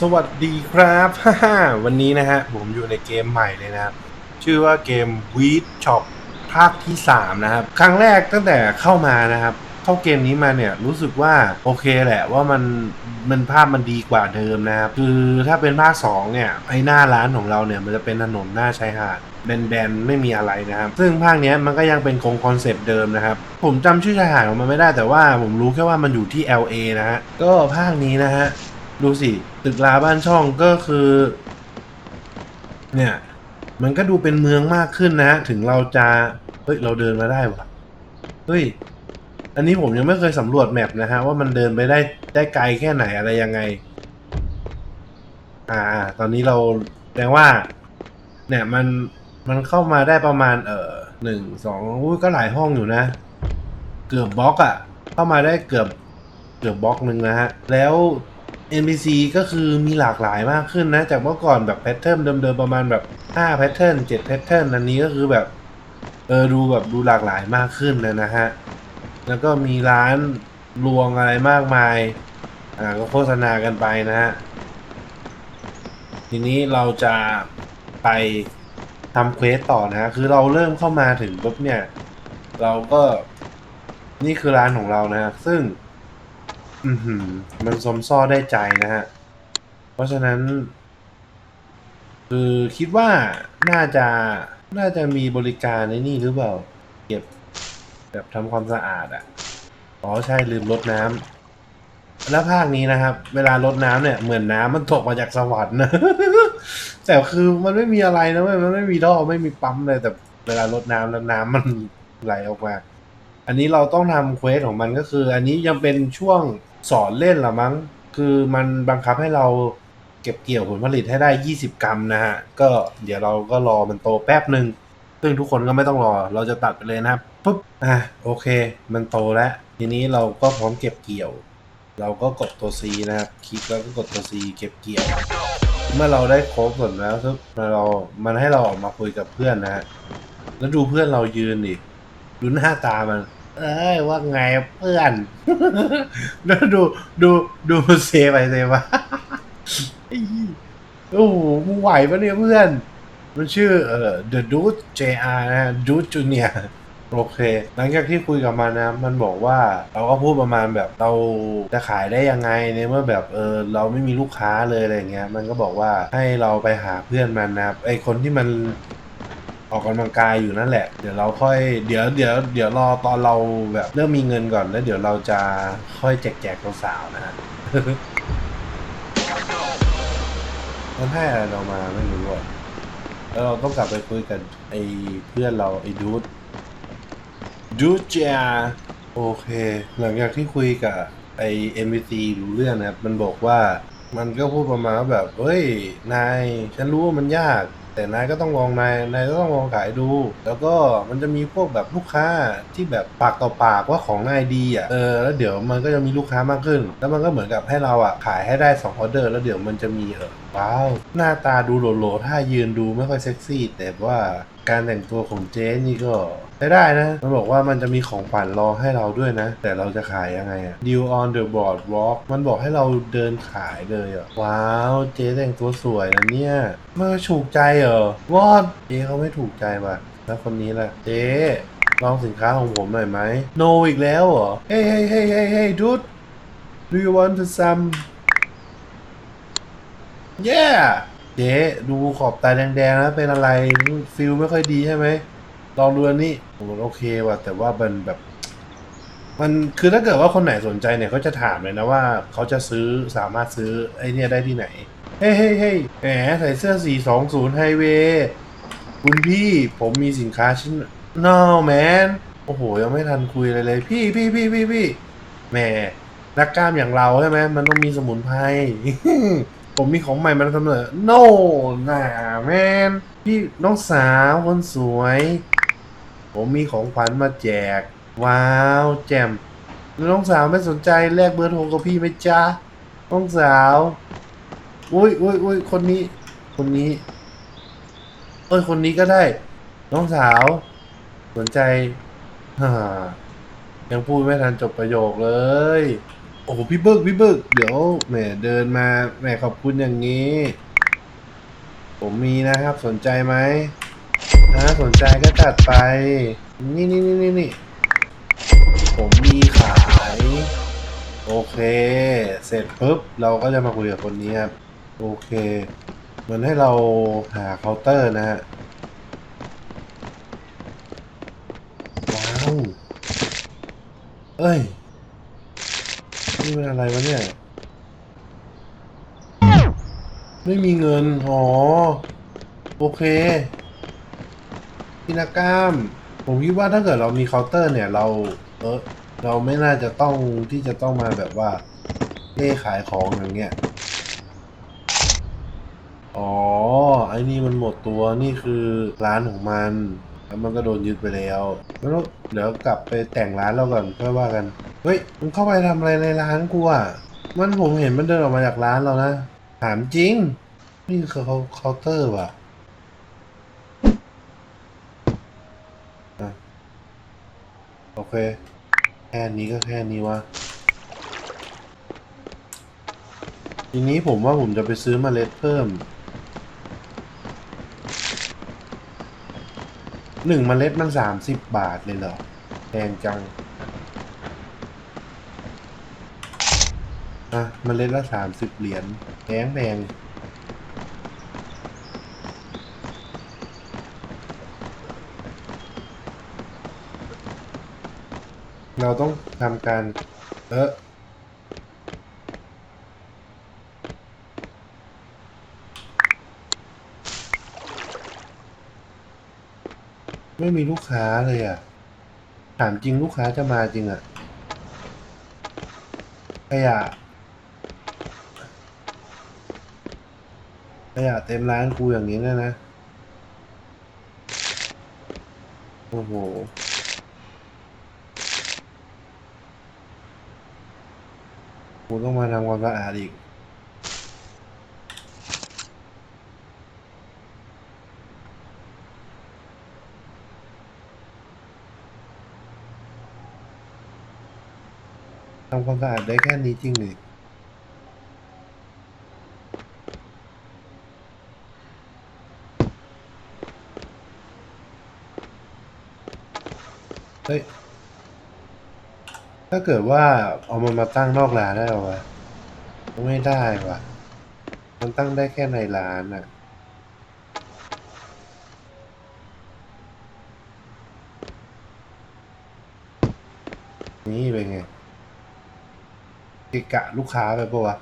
สวัสดีครับวันนี้นะฮะ ผมอยู่ในเกมใหม่เลยนะครับ ชื่อว่าเกม Weed Shop ภาคที่ 3 นะครับ ครั้งแรกตั้งแต่เข้ามานะครับ เข้าเกมนี้มาเนี่ยรู้สึกว่าโอเคแหละว่ามันมันภาพมันดีกว่าเดิมนะครับ คือถ้าเป็นภาค 2 เนี่ย ไอหน้าร้านของเราเนี่ย มันจะเป็นถนนหน้าชายหาดแบนๆไม่มีอะไรนะครับ ซึ่งภาคเนี้ยมันก็ยังเป็นคงคอนเซปต์เดิมนะครับ ผมจำชื่อชายหาดของมันไม่ได้แต่ว่าผมรู้แค่ว่ามันอยู่ที่ LA นะฮะก็ภาคนี้นะฮะ ดูสิ ตึกราบ้านช่องก็คือ เนี่ย มันก็ดูเป็นเมืองมากขึ้นนะ ถึงเราจะ เฮ้ย เราเดินมาได้วะเฮ้ย อันนี้ผมยังไม่เคยสำรวจแมปนะฮะ ว่ามันเดินไปได้ได้ไกลแค่ไหนอะไรยังไง อ่า ตอนนี้เราแปลว่า เนี่ยมันมันเข้ามาได้ประมาณ เออหนึ่งสองอุ้ยก็หลายห้องอยู่นะ เกือบบล็อกอะ่ะ เข้ามาได้เกือบเกือบบล็อกหนึ่งนะฮะ แล้ว NPC ก็คือมีหลากหลายมากขึ้นนะ จากเมื่อก่อนแบบแพทเทิร์นเดิมๆประมาณแบบ5แพทเทิร์น7แพทเทิร์นอันนี้ก็คือแบบเออดูแบบดูหลากหลายมากขึ้นเลยนะฮะ แล้วก็มีร้านรวงอะไรมากมาย อ่าก็โฆษณากันไปนะฮะ ทีนี้เราจะไปทำเควสต่อนะฮะ คือเราเริ่มเข้ามาถึงปุ๊บเนี่ย เราก็นี่คือร้านของเรานะฮะ ซึ่ง อือหือ มันสมซ่อได้ใจนะฮะ เพราะฉะนั้น คือคิดว่าน่าจะน่าจะมีบริการในนี่หรือเปล่า เก็บแบบทำความสะอาดอะ่ะ อ๋อใช่ลืมรดน้ำแล้วภาคนี้นะครับ เวลารดน้ำเนี่ยเหมือนน้ำมันตกมาจากสวรรค์นะแต่คือมันไม่มีอะไรนะมันไม่มีท่อไม่มีปั๊มเลยแต่เวลารดน้ำแล้วน้ำมันไหลออกมา อันนี้เราต้องทำเควสของมันก็คือ อันนี้ยังเป็นช่วง สอนเล่นหรอมั้ง คือมันบังคับให้เราเก็บเกี่ยวผลผลิตให้ได้ 20 กรัมนะฮะ ก็เดี๋ยวเราก็รอมันโตแป๊บหนึ่งซึ่งทุกคนก็ไม่ต้องรอ เราจะตัดไปเลยนะครับปุ๊บ อะโอเค มันโตแล้ว ทีนี้เราก็พร้อมเก็บเกี่ยว เราก็กดตัว C นะครับ คลิกแล้วก็กดตัว C เก็บเกี่ยว เมื่อเราได้ครบหมดแล้วปุ๊บเรา มันให้เราออกมาคุยกับเพื่อนนะฮะ แล้วดูเพื่อนเรายืนดิ ดูหน้าตามัน เอ้ยว่าไงเพื่อนแล้วดูดูดูมันเซไปเซมาไอ้เหี้ยโอ้โหมึงไหวปะเนี่ยเพื่อน มันชื่อเอ่อ The Dude JR นะ Dude Junior โอเค หลังจากที่คุยกับมันนะ มันบอกว่าเราก็พูดประมาณแบบเราจะขายได้ยังไงในเมื่อแบบเออเราไม่มีลูกค้าเลยอะไรเงี้ย มันก็บอกว่าให้เราไปหาเพื่อนมันนะครับไอคนที่มัน ออกกำลังกายอยู่นั่นแหละ เดี๋ยวเราค่อยเดี๋ยวเดี๋ยวเดี๋ยวรอตอนเราแบบเริ่มมีเงินก่อนแล้วเดี๋ยวเราจะค่อยแจกแจกสาวๆนะฮะมันให้อะไรเรามาไม่รู้อะแล้วเราต้องกลับไปคุยกับไอ้เพื่อนเราไอ้ดูดดูดเจียโอเค หลังจากที่คุยกับไอ้เอ็มบีซีรู้เรื่องนะครับมันบอกว่ามันก็พูดประมาณว่าแบบเฮ้ย นาย ฉันรู้ว่ามันยาก แต่นายก็ต้องลองนายนายก็ต้องลองขายดู แล้วก็มันจะมีพวกแบบลูกค้าที่แบบปากต่อปากว่าของนายดีอะเออแล้วเดี๋ยวมันก็จะมีลูกค้ามากขึ้น แล้วมันก็เหมือนกับให้เราอะขายให้ได้2ออเดอร์ แล้วเดี๋ยวมันจะมีเออว้าวหน้าตาดูโหลๆถ้ายืนดูไม่ค่อยเซ็กซี่ แต่ว่าการแต่งตัวของเจ๊นี่ก็ ใช้ได้นะ มันบอกว่ามันจะมีของขวัญรอให้เราด้วยนะ แต่เราจะขายยังไงอะ Deal on the board walk มันบอกให้เราเดินขายเลยอะว้าว เจ๊แต่งตัวสวยนะเนี่ยไม่ถูกใจเหรอวอดเจ๊เขาไม่ถูกใจว่ะ แล้วคนนี้ล่ะ เจ๊ลองสินค้าของผมหน่อยไหม No อีกแล้วเหรอ Hey hey hey hey hey dude Do you want some Yeah เจ๊ดูขอบตาแดงๆนะเป็นอะไรฟิลไม่ค่อยดีใช่ไหม ลองดูอันนี้ผมโอเคว่ะแต่ว่ามันแบบ มันคือถ้าเกิดว่าคนไหนสนใจเนี่ยเขาจะถามเลยนะว่าเขาจะซื้อสามารถซื้อไอเนี่ยได้ที่ไหน เฮ้ยเฮ้ยเฮ้ยแหมใส่เสื้อ 420ไฮเวย์คุณพี่ผมมีสินค้าชิ้น no man โอ้โห ยังไม่ทันคุยเลยเลย พี่พี่พี่พี่พี่แหมนักกล้ามอย่างเราใช่ไหมมันต้องมีสมุนไพรผมมีของใหม่มาเสมอ no น่าแมนพี่น้องสาวคนสวย ผมมีของขวัญมาแจก ว้าว แจ่มน้องสาวไม่สนใจแลกเบอร์โทรกับพี่ไหมจ๊ะน้องสาว อุ้ยอุ้ยอุ้ยคนนี้ คนนี้ เอ้ย คนนี้ก็ได้ น้องสาว สนใจฮ่ายังพูดไม่ทันจบประโยคเลย โอ้โหพี่เบิกพี่เบิกเดี๋ยวแหมเดินมาแหมขอบคุณอย่างนี้ ผมมีนะครับสนใจไหม ถ้าสนใจก็จัดไป นี่นี่นี่นี่นี่ผมมีขาย โอเค เสร็จปุ๊บ เราก็จะมาคุยกับคนนี้ครับ โอเค มันให้เราหาเคาน์เตอร์นะฮะ ว้าว เอ้ย นี่มันอะไรวะเนี่ย ไม่มีเงิน อ๋อ โอเค พี่นักกล้าม ผมคิดว่าถ้าเกิดเรามีเคาน์เตอร์เนี่ย เราเออเราไม่น่าจะต้องที่จะต้องมาแบบว่าเล่ขายของอย่างเงี้ย อ๋อ ไอ้นี่มันหมดตัวนี่คือร้านของมัน แล้วมันก็โดนยึดไปแล้ว แล้วเดี๋ยวกลับไปแต่งร้านเราก่อนค่อยว่ากัน เฮ้ยมึงเข้าไปทำอะไรในร้านกูอะ มันผมเห็นมันเดินออกมาจากร้านเรานะ ถามจริง นี่คือเขาเคาน์เตอร์ว่ะ โอเค แค่นี้ก็แค่นี้วะทีนี้ผมว่าผมจะไปซื้อมเมล็ดเพิ่มหนึ่งเมล็ดมันสามสิบบาทเลยเหรอแพงจังอะเมล็ดละสามสิบเหรียญแพงแพง เราต้องทำการ เออไม่มีลูกค้าเลยอะ ถามจริงลูกค้าจะมาจริงอะ ขยะ ขยะเต็มร้านกูอย่างนี้เลยนะ โอ้โห กูต้องมาทำความสะอาดอีกทำความสะอาดได้แค่นี้จริงเลยเฮ้ย ถ้าเกิดว่าเอามันมาตั้งนอกร้านได้หรอวะไม่ได้ว่ะมันตั้งได้แค่ในร้านอะนี่เป็นไงกะกะลูกค้าไปปะวะ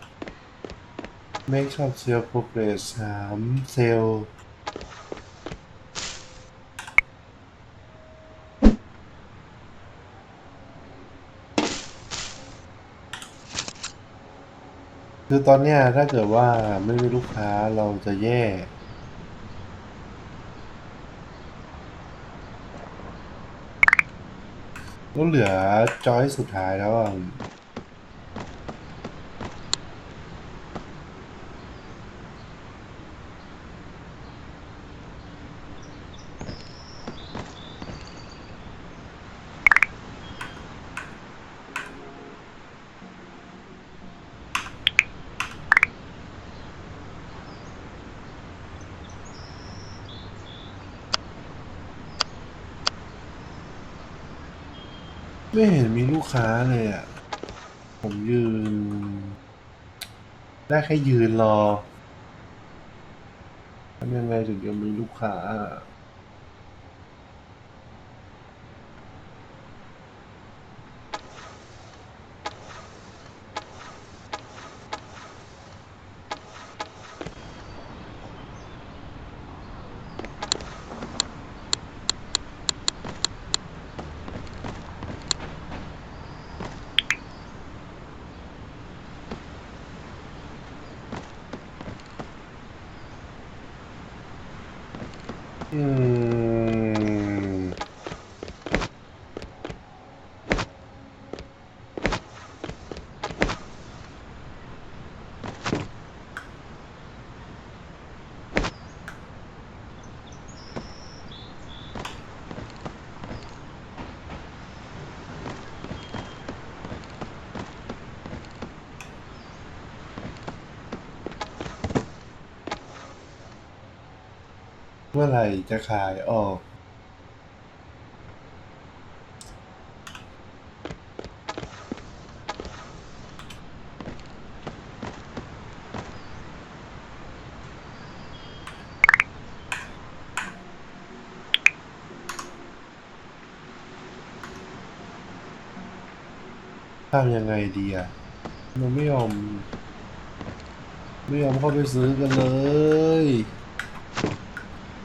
Make shop sale progress สามเซลล์ คือตอนเนี้ยถ้าเกิดว่าไม่มีลูกค้าเราจะแย่ ก็เหลือจอยสุดท้ายแล้วอะ ไม่เห็นมีลูกค้าเลยอะ ผมยืน ได้แค่ยืนรอทำยังไงถึงจะมีลูกค้าอะ อืม อ เมื่อไหร่จะขายออกทำยังไงดีอะ มันไม่ยอม ไม่ยอมเข้าไปซื้อกันเลย